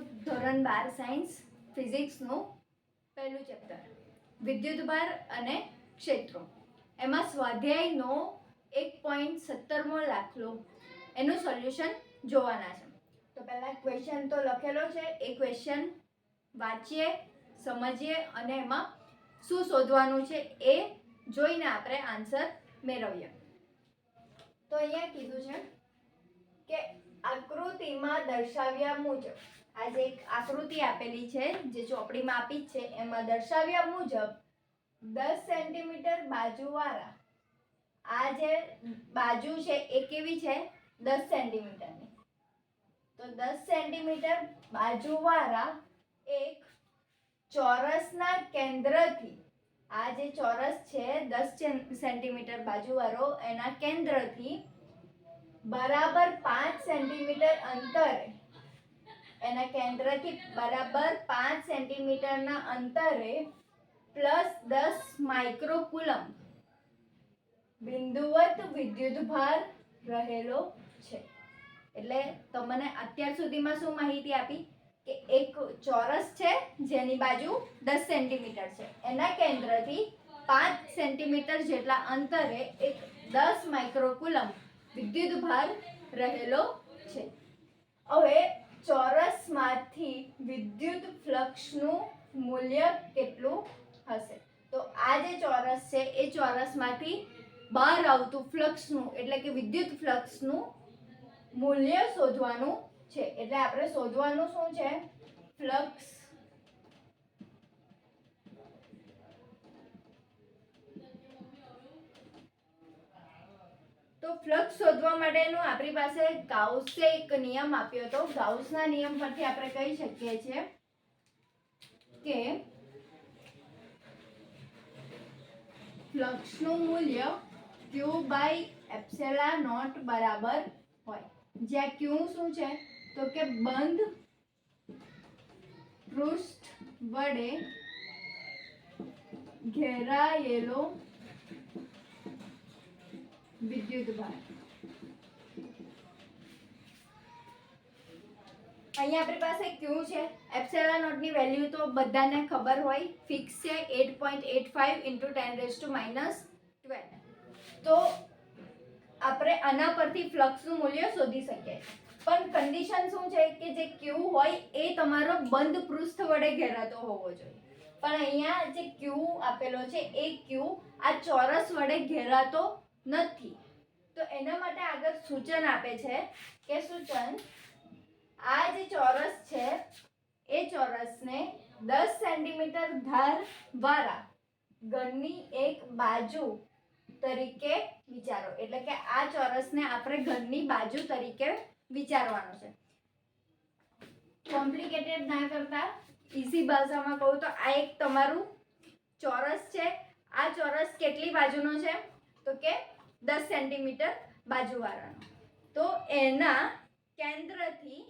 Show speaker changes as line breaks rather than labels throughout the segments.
ધોરણ બાર સાયન્સ ફિઝિક્સનું પહેલું ચેપ્ટર. વિદ્યુતભાર અને ક્ષેત્રો. એમાં સ્વાધ્યાયનો એક પોઈન્ટ સત્તરમો દાખલો. એનું સોલ્યુશન જોવાના છે. તો પહેલાં ક્વેશ્ચન તો લખેલો છે. એ ક્વેશ્ચન વાંચીએ, સમજીએ અને એમાં શું શોધવાનું છે એ જોઈને આપણે આન્સર મેળવીએ. તો અહીંયા કીધું છે કે આકૃતિમાં દર્શાવ્યા મુજબ આ જે એક આકૃતિ આપેલી છે, જે ચોપડીમાં આપી છે. એમાં દર્શાવ્યા મુજબ દસ સેન્ટીમીટર બાજુવાળા, આ જે બાજુ છે એ કેવી છે? દસ સેન્ટીમીટરની. તો દસ સેન્ટીમીટર બાજુવાળા એક ચોરસના કેન્દ્રથી, આ જે ચોરસ છે, દસ સેન્ટીમીટર બાજુવાળો, એના કેન્દ્રથી બરાબર પાંચ સેન્ટીમીટર અંતરે એના કેન્દ્રથી બરાબર પાંચ સેન્ટીમીટરના અંતરે પ્લસ દસ માઇક્રોકુલમ બિંદુવત વિદ્યુતભાર રહેલો છે. એટલે તમને અત્યાર સુધીમાં શું માહિતી આપી? કે એક ચોરસ છે, જેની બાજુ દસ સેન્ટીમીટર છે. એના કેન્દ્રથી પાંચ સેન્ટીમીટર જેટલા અંતરે એક દસ માઇક્રોકુલમ વિદ્યુતભાર રહેલો છે. હવે ચોરસમાંથી વિદ્યુત ફ્લક્સનું મૂલ્ય કેટલું હશે? તો આ જે ચોરસ છે, એ ચોરસમાંથી બહાર આવતું ફ્લક્સનું, એટલે કે વિદ્યુત ફ્લક્સનું મૂલ્ય શોધવાનું છે. એટલે આપણે શોધવાનું શું છે? ફ્લક્સ તો ફ્લક્સ શોધવા માટેનો આપણી પાસે ગાઉસે એક નિયમ આપ્યો હતો. ગાઉસના નિયમ પરથી આપણે કહી શકીએ છીએ કે ફ્લક્સનું મૂલ્ય ક્યુ બાય એપ્સેલા નોટ બરાબર હોય. જ્યાં ક્યુ શું છે? તો કે બંધ પૃષ્ઠ વડે ઘેરાયેલો અહીંયા આપણી પાસે ક્યુ છે. એપ્સેલા નોટની વેલ્યુ તો બધાને ખબર હોય. ફિક્સ છે eight point eight five into ten raise to minus twelve તો આપણે આના પરથી ફ્લક્સનું મૂલ્ય શોધી શકીએ. પણ કન્ડિશન શું છે કે જે ક્યુ હોય એ તમારો બંધ પૃષ્ઠ વડે ઘેરાતો હોવો જોઈએ. પણ અહીંયા જે ક્યુ આપેલો છે એ ક્યુ આ ચોરસ વડે ઘેરાતો નથી. તો એના માટે આગળ સૂચન આપે છે કે સૂચન, આ જે ચોરસ છે, એ ચોરસને દસ સેન્ટીમીટર ધાર વાળા ઘનની એક બાજુ તરીકે વિચારો. એટલે કે આ ચોરસને આપણે ઘનની બાજુ તરીકે વિચારવાનું છે. કોમ્પ્લિકેટેડ ના કરતા ઇઝી ભાષામાં કહું તો આ એક તમારું ચોરસ છે. આ ચોરસ કેટલી બાજુનો છે? તો કે દસ સેન્ટીમીટર બાજુવાળાનો. તો એના કેન્દ્રથી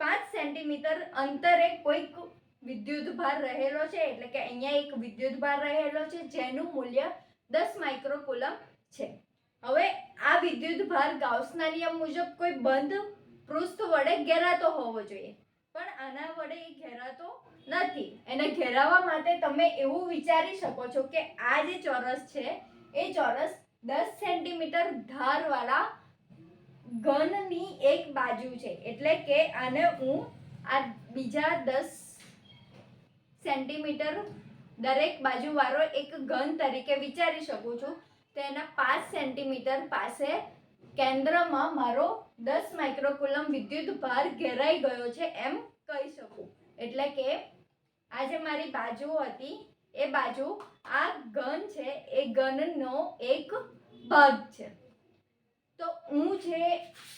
પાંચ સેન્ટીમીટર અંતરે કોઈક વિદ્યુતભાર રહેલો છે, એટલે કે અહીંયા એક વિદ્યુતભાર રહેલો છે, જેનું મૂલ્ય દસ માઇક્રોકુલમ છે. હવે આ વિદ્યુતભાર ગાઉસના નિયમ મુજબ કોઈ બંધ પૃષ્ઠ વડે ઘેરાતો હોવો જોઈએ. પણ આના વડે એ ઘેરાતો નથી. એને ઘેરાવા માટે તમે એવું વિચારી શકો છો કે આ જે ચોરસ છે, એ ચોરસ દસ સેન્ટીમીટર ધારવાળા ઘનની એક બાજુ છે. એટલે કે આને હું આ બીજા દસ સેન્ટીમીટર દરેક બાજુવાળો એક ઘન તરીકે વિચારી શકું છું. તેના પાંચ સેન્ટીમીટર પાસે કેન્દ્રમાં મારો દસ માઇક્રોકુલમ વિદ્યુત ભાર ઘેરાઈ ગયો છે એમ કહી શકું. એટલે કે આ જે મારી બાજુ હતી, એ બાજુ આ ઘન છે, એ ઘનનો એક ભાગ છે. તો હું જે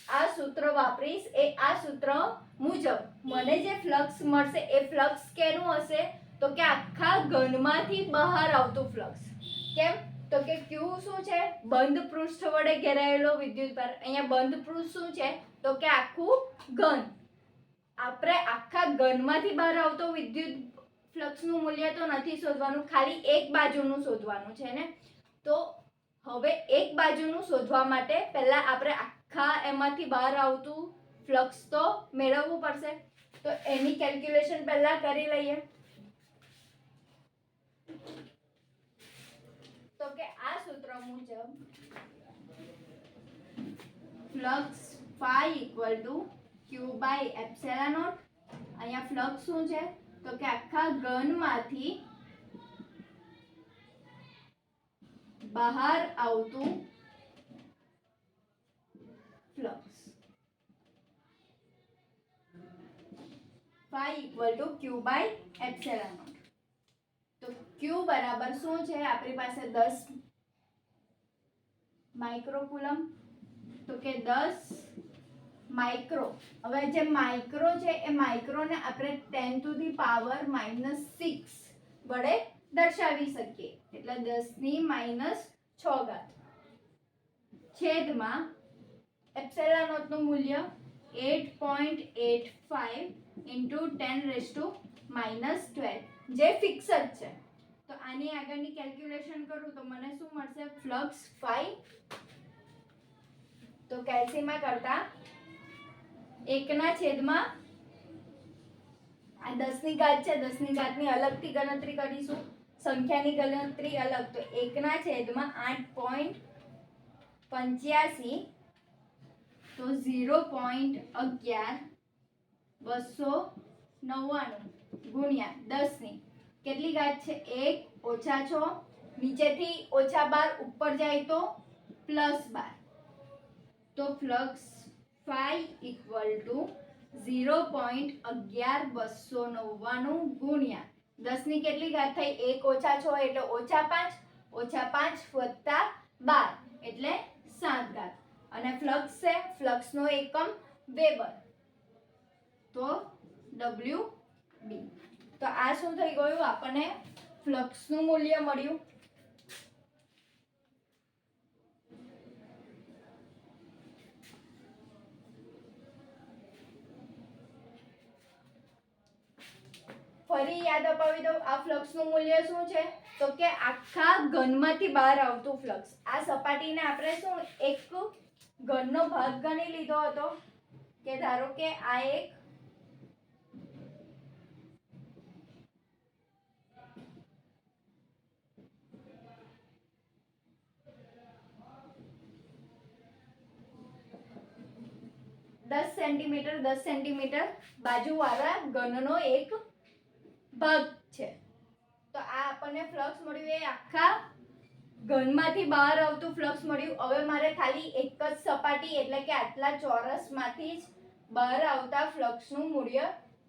આ સૂત્ર વાપરીશ, એ આ સૂત્ર મુજબ. મને જે ફ્લક્સ મળશે, એ ફ્લક્સ કેનું હશે? તો કે આખા ઘનમાંથી બહાર આવતું ફ્લક્સ કેમ? તો કે ક્યુ શું છે? બંધ પૃષ્ઠ વડે ઘેરાયેલો વિદ્યુત ભાર. અહીંયા બંધ પૃષ્ઠ શું છે? તો કે આખું ઘન. આપણે આખા ઘનમાંથી બહાર આવતો વિદ્યુત ફ્લક્સનું મૂલ્ય તો નથી શોધવાનું, ખાલી એક બાજુનું શોધવાનું છે ને? તો હવે એક બાજુનું શોધવા માટે પહેલા આપણે આખા એમાંથી બહાર આવતું ફ્લક્સ તો મેળવવું પડશે. તો એની કેલ્ક્યુલેશન પહેલા કરી લઈએ. તો કે આ સૂત્ર મુજબ flux phi equal to Q by epsilon naught અહીંયા ફ્લક્સ શું છે? તો કે આખા ઘનમાંથી બહાર આવતું flux phi equal to Q by epsilon તો ક્યુ બરાબર શું છે? આપણી પાસે દસ માઇક્રોકુલમ તો કે દસ માઇક્રો હવે જે માઇક્રો છે, એ માઇક્રોને આપણે ten to the power minus six વડે દર્શાવી શકીએ. એટલે દસની માઇનસ છ ઘાત. છેદમાં એપ્સેલા મૂલ્ય eight point eight five into ten raise to minus twelve. જે ફિક્સ જ છે. તો આની આગળની કેલ્ક્યુલેશન કરું તો મને શું મળશે? ફ્લક્સ ફાઈવ તો કેલ્સીમાં કરતા એકના છેદમાં આ દસની ઘાત છે. દસની ઘાતની અલગથી ગણતરી કરીશું. સંખ્યાની ગણતરી અલગ. તો એકના છેદમાં આઠ પોઈન્ટ પંચ્યાસી. તો ઝીરો પોઈન્ટ અગિયાર, બસો નવ્વાણું ગુણ્યા દસની. કેટલી ઘાત છે? એક, ઓછા છ. નીચેથી ઓછા બાર, ઉપર જાય તો પ્લસ બાર. તો flux phi equal to zero point અગિયાર, બસો નવ્વાણું ગુણ્યા દસની કેટલી ઘાત થઈ? એક ઓછા છ એટલે ઓછા પાંચ. ઓછા પાંચ વત્તા બાર એટલે સાત ઘાત. અને ફ્લક્સ છે, ફ્લક્સનો એકમ વેબર. તો ડબલ્યુ બી. તો આ શું થઈ ગયું? આપણને ફ્લક્સનું મૂલ્ય મળ્યું. ફરી યાદ અપાવી દઉં, આ ફ્લક્સનું મૂલ્ય શું છે? તો કે આખા ઘનમાંથી બહાર આવતું ફ્લક્સ આ સપાટીને આપણે શું, એક ઘનનો ભાગ ગણી લીધો હતો? કે ધારો કે આ એક દસ સેન્ટીમીટર દસ સેન્ટીમીટર બાજુવાળા ઘનનો એક ભાગ છે. તો આ આપણને ફ્લક્સ મળ્યું એ આખા ઘનમાંથી બહાર આવતું ફ્લક્સ મળ્યું. હવે મારે ખાલી એક જ સપાટી, એટલે કે આટલા ચોરસમાંથી જ બહાર આવતા ફ્લક્સનું મૂલ્ય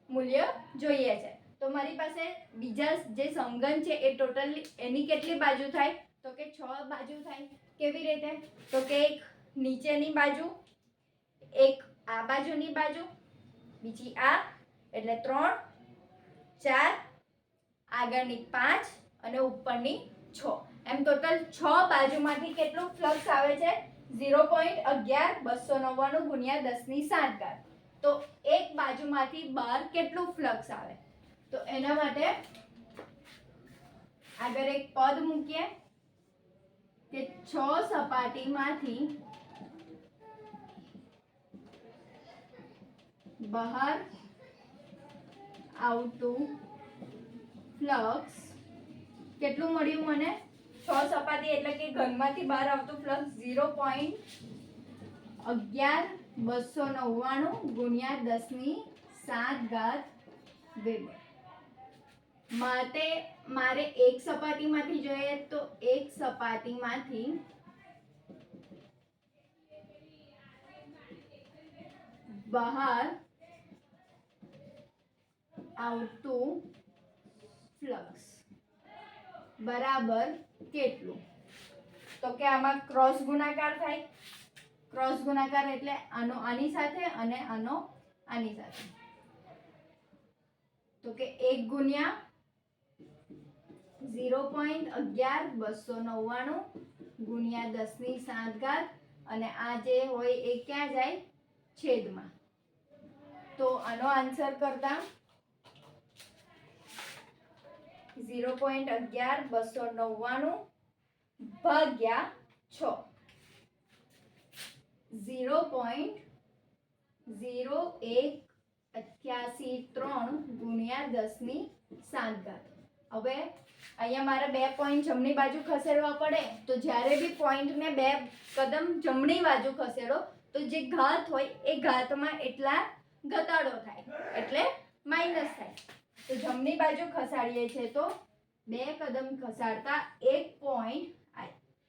મૂલ્ય જોઈએ છે. તો મારી પાસે બીજા જે સંગન છે એ ટોટલ એની કેટલી બાજુ થાય? તો કે છ બાજુ થાય. કેવી રીતે? તો કે એક નીચેની બાજુ, એક આ બાજુની બાજુ, બીજી આ, એટલે ત્રણ ચાર, આગળની પાંચ અને ઉપરની છ. એમ ટોટલ છ બાજુમાંથી કેટલું ફ્લક્સ આવે છે? ઝીરો પોઈન્ટ અગિયાર, બસો નવ્વાણું ગુણ્યા દસની સાત ઘાત તો એક બાજુમાંથી બહાર કેટલું ફ્લક્સ આવે? તો એના માટે આગળ એક પદ મૂકીએ કે છ સપાટીમાંથી બહાર આવતું ફ્લક્સ. કેટલું મળ્યું મને? છ સપાટી એટલે કે ઘનમાંથી બહાર આવતું ફ્લક્સ ઝીરો પોઈન્ટ અગિયાર બસો નવ્વાણું ગુણ્યા દસની સાત ઘાત વેબર. માટે મારે એક સપાટીમાંથી જોઈએ તો એક સપાટીમાંથી બહાર આવતું ફ્લક્સ. બરાબર કેટલું? તો કે આમાં ક્રોસ ગુણાકાર થાય? ક્રોસ ગુણાકાર એટલે આનો આની સાથે અને આનો આની સાથે. તો કે એક ગુણ્યા ઝીરો પોઈન્ટ અગિયાર બસો નવ્વાણું ગુણ્યા દસની સાત ઘાત અને આ જે હોય એ ક્યાં જાય? છેદમાં. તો આનો આન્સર કરતા ઝીરો પોઈન્ટ અગિયાર, બસો નવ્વાણું ભાગ્યા છ. ઝીરો પોઈન્ટ ઝીરો એક અઠ્યાસી ત્રણ ગુણ્યા દસની સાત ઘાત હવે અહીંયા મારે બે પોઈન્ટ જમણી બાજુ ખસેડવા પડે. તો જ્યારે બી પોઈન્ટને બે કદમ જમણી બાજુ ખસેડો, તો જે ઘાત હોય એ ઘાતમાં એટલા ઘટાડો થાય. એટલે માઇનસ થાય. તો જમણી બાજુ ખસાડીએ છીએ તો બે કદમ ખસાડતા એક પોઈન્ટ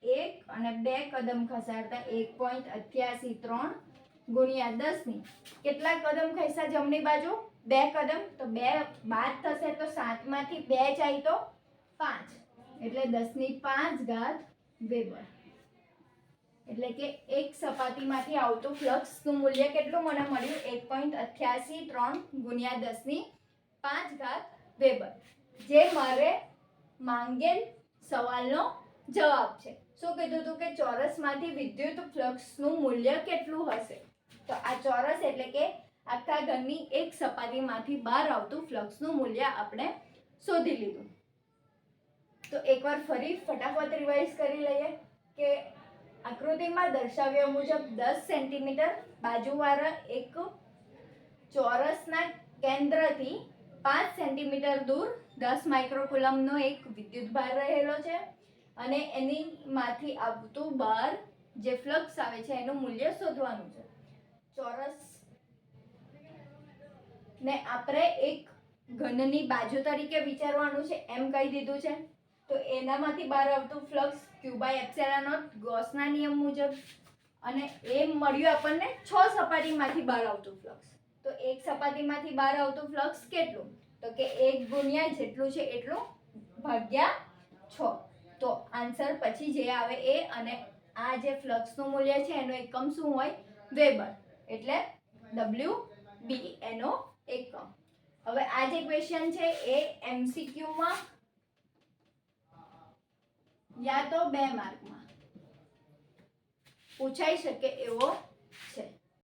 એક અને બે કદમ ખસાડતા એક પોઈન્ટ અઠ્યાસી ત્રણ ગુણ્યા દસની કેટલા કદમ ખસ્યા જમણી બાજુ? બે કદમ. તો બે બાદ થશે તો સાતમાંથી બે જાય તો પાંચ. એટલે દસની પાંચ ઘાત વેબર એટલે કે એક સપાટીમાંથી આવતું ફ્લક્સનું મૂલ્ય કેટલું મને મળ્યું? એક પોઈન્ટ અઠ્યાસી ત્રણ ગુણ્યા દસની પાંચ ઘાત વેબર. જે મારે માંગેલ સવાલનો જવાબ છે. શું કીધું હતું કે ચોરસમાંથી વિદ્યુત ફ્લક્સનું મૂલ્ય કેટલું હશે? તો આ ચોરસ એટલે કે આખા ઘરની એક સપાટીમાંથી બહાર આવતું ફ્લક્સનું મૂલ્ય આપણે શોધી લીધું. તો એકવાર ફરી ફટાફટ રિવાઇઝ કરી લઈએ કે આકૃતિમાં દર્શાવ્યા મુજબ દસ સેન્ટીમીટર બાજુવાળા એક ચોરસના કેન્દ્રથી પાંચ સેન્ટીમીટર દૂર દસ માઇક્રોકુલમનો એક વિદ્યુત ભાર રહેલો છે અને એનીમાંથી આવતું બહાર જે ફ્લક્સ આવે છે એનું મૂલ્ય શોધવાનું છે. ચોરસ ને આપણે એક ઘનની બાજુ તરીકે વિચારવાનું છે. એમ કહી દીધું છે. તો એનામાંથી બહાર આવતું ફ્લક્સ ક્યુ બાય ગોસના નિયમ મુજબ અને એ મળ્યું આપણને છ સપાટીમાંથી બહાર આવતું ફ્લક્સ. તો એક સપાટીમાંથી બહાર આવતું ફ્લક્સ કેટલું? તો કે એક ગુણ્યા જેટલું છે એટલું ભાગ્યા છ. તો આન્સર પછી જે આવે એ અને આ જે ફ્લક્સનું મૂલ્ય છે એનો એકમ શું હોય? વેબર. એટલે ડબલ્યુ બી એનો એકમ. હવે આ જે ક્વેશ્ચન છે એ એમસીક્યુમાં યા તો બે માર્કમાં. પૂછાઈ શકે એવો છે.